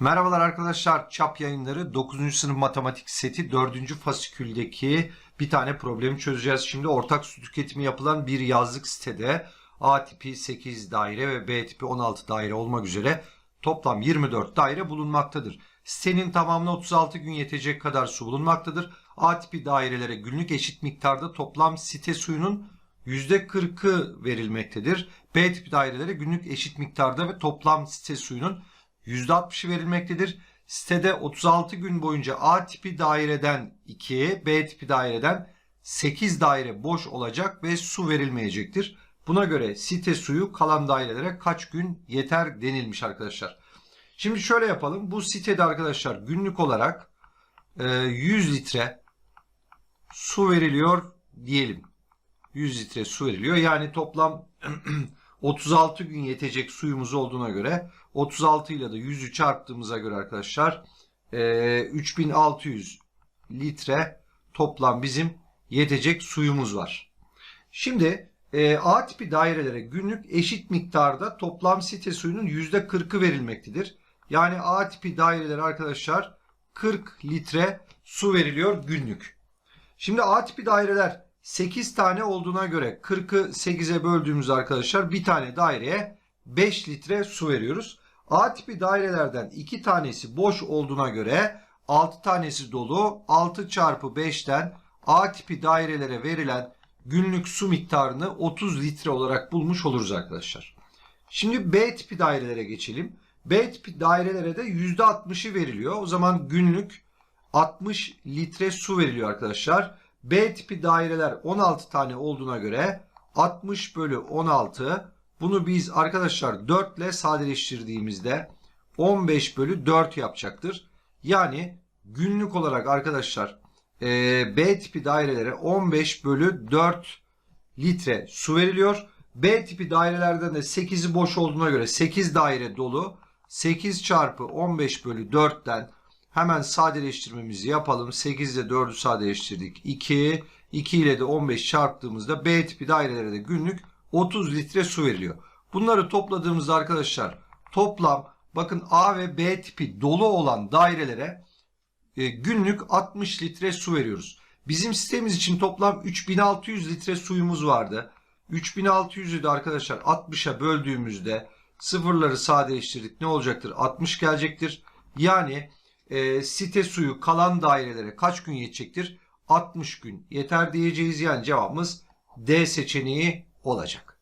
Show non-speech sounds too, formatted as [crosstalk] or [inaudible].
Merhabalar arkadaşlar. Çap yayınları 9. sınıf matematik seti 4. fasiküldeki bir tane problemi çözeceğiz. Şimdi ortak su tüketimi yapılan bir yazlık sitede A tipi 8 daire ve B tipi 16 daire olmak üzere toplam 24 daire bulunmaktadır. Sitenin tamamına 36 gün yetecek kadar su bulunmaktadır. A tipi dairelere günlük eşit miktarda toplam site suyunun %40'ı verilmektedir. B tipi dairelere günlük eşit miktarda ve toplam site suyunun %60'ı verilmektedir. Sitede 36 gün boyunca A tipi daireden 2, B tipi daireden 8 daire boş olacak ve su verilmeyecektir. Buna göre site suyu kalan dairelere kaç gün yeter denilmiş arkadaşlar. Şimdi şöyle yapalım. Bu sitede arkadaşlar günlük olarak e, 100 litre su veriliyor diyelim. 100 litre su veriliyor. Yani toplam [clears throat] 36 gün yetecek suyumuz olduğuna göre 36 ile de 100'ü çarptığımıza göre arkadaşlar e, 3600 litre toplam bizim yetecek suyumuz var. Şimdi e, A tipi dairelere günlük eşit miktarda toplam site suyunun %40'ı verilmektedir. Yani A tipi dairelere arkadaşlar 40 litre su veriliyor günlük. Şimdi A tipi daireler 8 tane olduğuna göre 40'ı 8'e böldüğümüz arkadaşlar bir tane daireye 5 litre su veriyoruz. A tipi dairelerden 2 tanesi boş olduğuna göre 6 tanesi dolu. 6 çarpı 5'ten A tipi dairelere verilen günlük su miktarını 30 litre olarak bulmuş oluruz arkadaşlar. Şimdi B tipi dairelere geçelim. B tipi dairelere de %60'ı veriliyor. O zaman günlük 60 litre su veriliyor arkadaşlar. B tipi daireler 16 tane olduğuna göre 60 bölü 16 bunu biz arkadaşlar 4 ile sadeleştirdiğimizde 15 bölü 4 yapacaktır. Yani günlük olarak arkadaşlar e, B tipi dairelere 15 bölü 4 litre su veriliyor. B tipi dairelerden de 8'i boş olduğuna göre 8 daire dolu. 8 çarpı 15 bölü 4'ten hemen sadeleştirmemizi yapalım. 8 ile 4'ü sadeleştirdik. 2. 2 ile de 15 çarptığımızda B tipi dairelere de günlük 30 litre su veriliyor. Bunları topladığımızda arkadaşlar toplam bakın A ve B tipi dolu olan dairelere e, günlük 60 litre su veriyoruz. Bizim sitemiz için toplam 3600 litre suyumuz vardı. 3600'ü de arkadaşlar 60'a böldüğümüzde sıfırları sadeleştirdik. Ne olacaktır? 60 gelecektir. Yani e, site suyu kalan dairelere kaç gün yetecektir? 60 gün yeter diyeceğiz. Yani cevabımız D seçeneği olacak.